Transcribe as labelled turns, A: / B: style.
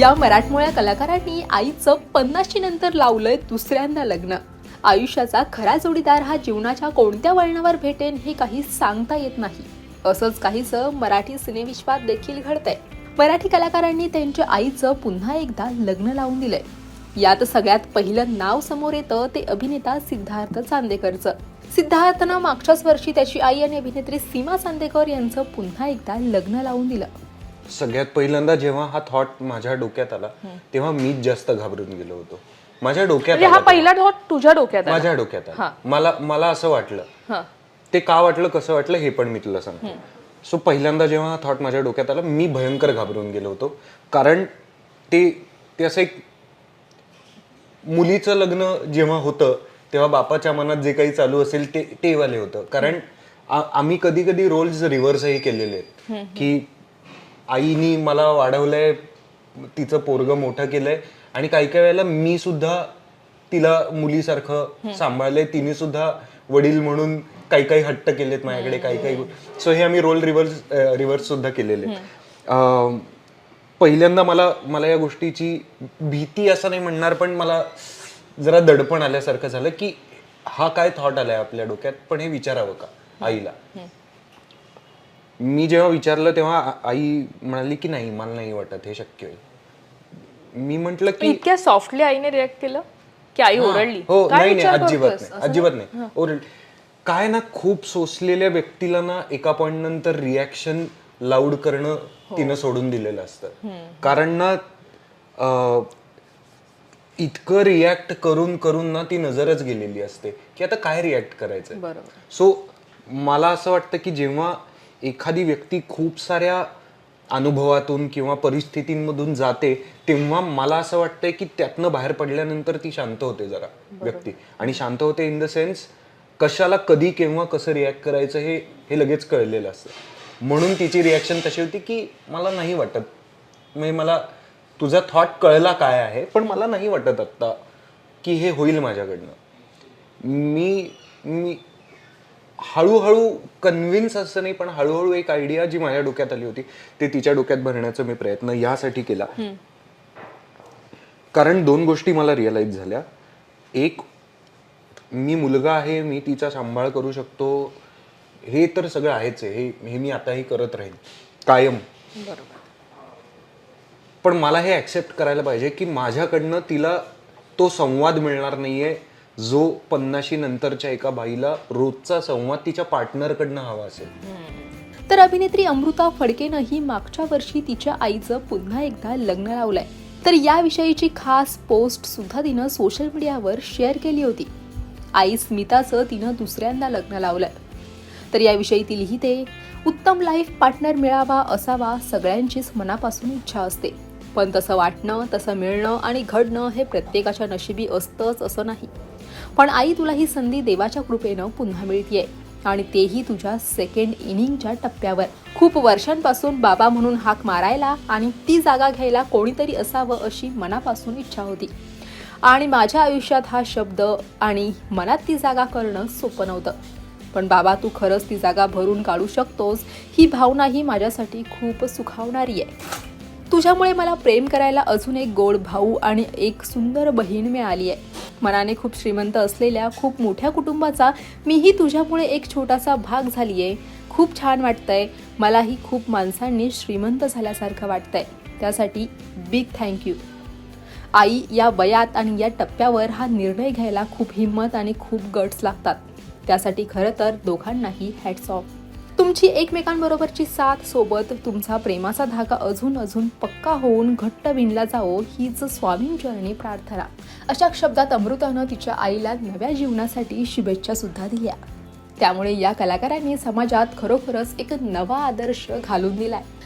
A: या मराठमोळ्या कलाकारांनी आईचं पन्नाशी नंतर लावलंय दुसऱ्यांदा लग्न. आयुष्याचा खरा जोडीदार हा जीवनाच्या कोणत्या वळणावर भेटेन हे काही सांगता येत नाही. असंच काहीचं मराठी सिनेविश्वात देखील घडतंय. मराठी कलाकारांनी त्यांच्या आईचं पुन्हा एकदा लग्न लावून दिलंय. यात सगळ्यात पहिलं नाव समोर येतं ते अभिनेता सिद्धार्थ चांदेकरचं. सिद्धार्थनं मागच्याच वर्षी त्याची आई आणि अभिनेत्री सीमा चांदेकर यांचं पुन्हा एकदा लग्न लावून दिलं.
B: सगळ्यात पहिल्यांदा जेव्हा हा थॉट माझ्या डोक्यात आला तेव्हा मीच जास्त घाबरून गेलो होतो माझ्या डोक्यात
C: म्हणजे हा
B: आला
C: पहिला डॉट तुझ्या डोक्यात. आला.
B: माझ्या डोक्यात आला.
C: हा.
B: मला मला असं वाटलं
C: हा.
B: ते का वाटलं कसं वाटलं हे पण मी तुला सांगतो सो पहिल्यांदा जेव्हा हा थॉट माझ्या डोक्यात आला मी भयंकर घाबरून गेलो होतो कारण ते ते असं एक मुलीचं लग्न जेव्हा होतं तेव्हा बापाच्या मनात जे काही चालू असेल ते ते वाले होतं कारण आ- आम्ही कधी कधी रोल्स रिव्हर्सही केलेले आहेत की आईनी मला वाढवलंय तिचं पोरग मोठं केलंय. आणि काही काही वेळेला मी सुद्धा तिला मुलीसारखं सांभाळलंय. तिने सुद्धा वडील म्हणून काही काही हट्ट केलेत माझ्याकडे काही काही सो हे आम्ही रोल रिव्हर्स रिव्हर्स सुद्धा केलेले. पहिल्यांदा मला मला या गोष्टीची भीती असं नाही म्हणणार पण मला जरा दडपण आल्यासारखं झालं की हा काय थॉट आलाय आपल्या डोक्यात? पण हे विचारावं का आईला? मी जेव्हा विचारलं तेव्हा आई म्हणाली की नाही मला नाही वाटत हे शक्य होईल मी म्हंटल की
C: इतक्या सॉफ्टली आईने रिॲक्ट केलं? की आई ओरडली?
B: हो नाही नाही अजिबात? नाही अजिबात नाही. ओरड काय ना खूप सोसलेल्या व्यक्तीला ना एका पॉइंट नंतर रिॲक्शन लाऊड करणं
C: हो.
B: तिनं सोडून दिलेलं असतं. कारण ना इतकं रिॲक्ट करून करून ना ती नजरच गेलेली असते. की आता काय रिॲक्ट करायचं सो मला असं वाटतं की जेव्हा एखादी व्यक्ती खूप साऱ्या अनुभवातून किंवा परिस्थितींमधून जाते तेव्हा मला असं वाटतंय की त्यातनं बाहेर पडल्यानंतर ती शांत होते जरा व्यक्ती. आणि शांत होते इन द सेन्स कशाला कधी केव्हा कसं रिॲक्ट करायचं हे हे लगेच कळलेलं असतं. म्हणून तिची रिॲक्शन तशी होती की मला नाही वाटत. म्हणजे मला तुझा थॉट कळला काय आहे पण मला नाही वाटत आत्ता की हे होईल माझ्याकडनं. मी मी हळूहळू कन्व्हिन्स असं नाही पण हळूहळू एक आयडिया जी माझ्या डोक्यात आली होती ते तिच्या डोक्यात भरण्याचा मी प्रयत्न यासाठी केला. कारण दोन गोष्टी मला रिअलाइज झाल्या. एक मी मुलगा आहे मी तिचा सांभाळ करू शकतो हे तर सगळं आहेच आहे हे मी आताही करत राहीन कायम.
C: बरोबर.
B: पण मला हे ऍक्सेप्ट करायला पाहिजे की माझ्याकडनं तिला तो संवाद मिळणार नाहीये जो पन्नाशी नंतरच्या एका बाईला रोजचा संवाद तिच्या पार्टनरकडनं हवा असेल.
A: तर अभिनेत्री अमृता फडकेनंही मागच्या वर्षी तिच्या आईचं पुन्हा एकदा लग्न लावलंय. तर याविषयीची खास पोस्ट सुद्धा तिनं सोशल मीडियावर शेअर केली होती. आई स्मिताचं तिनं दुसऱ्यांदा लग्न लावलंय. तर याविषयी ती लिहिते उत्तम लाईफ पार्टनर मिळावा असावा सगळ्यांचीच मनापासून इच्छा असते. पण तसं वाटणं तसं मिळणं आणि घडणं हे प्रत्येकाच्या नशिबी असतंच असं नाही. पण आई तुला ही संधी देवाच्या कृपेनं पुन्हा मिळतीये. आणि तेही तुझ्या सेकंड इनिंगच्या टप्प्यावर. खूप वर्षांपासून बाबा म्हणून हाक मारायला आणि ती जागा घ्यायला कोणीतरी असावं अशी मनापासून इच्छा होती. आणि माझ्या आयुष्यात हा शब्द आणि मनात ती जागा करणं सोपं नव्हतं. पण बाबा तू खरंच ती जागा भरून काढू शकतोस. ही भावनाही माझ्यासाठी खूप सुखावणारी आहे. तुझ्यामुळे मला प्रेम करायला अजून एक गोड भाऊ आणि एक सुंदर बहीण मिळाली आहे मनाने खूप श्रीमंत असलेल्या खूप मोठ्या कुटुंबाचा मीही तुझ्यामुळे एक छोटासा भाग झाली आहे खूप छान वाटतंय. मलाही खूप माणसांनी श्रीमंत झाल्यासारखं वाटतंय. त्यासाठी बिग थँक्यू आई या वयात आणि या टप्प्यावर हा निर्णय घ्यायला खूप हिंमत आणि खूप गट्स लागतात. त्यासाठी खरं तर दोघांनाही हॅट्स ऑफ तुमची एकमेकांबरोबरची साथ सोबत तुमचा प्रेमाचा धागा अजून अजून पक्का होऊन घट्ट विणला जावो हीच स्वामींचरणी प्रार्थना. अशा शब्दात अमृतानं तिच्या आईला नव्या जीवनासाठी शुभेच्छा सुद्धा दिल्या. त्यामुळे या कलाकारांनी समाजात खरोखरच एक नवा आदर्श घालून दिलाय.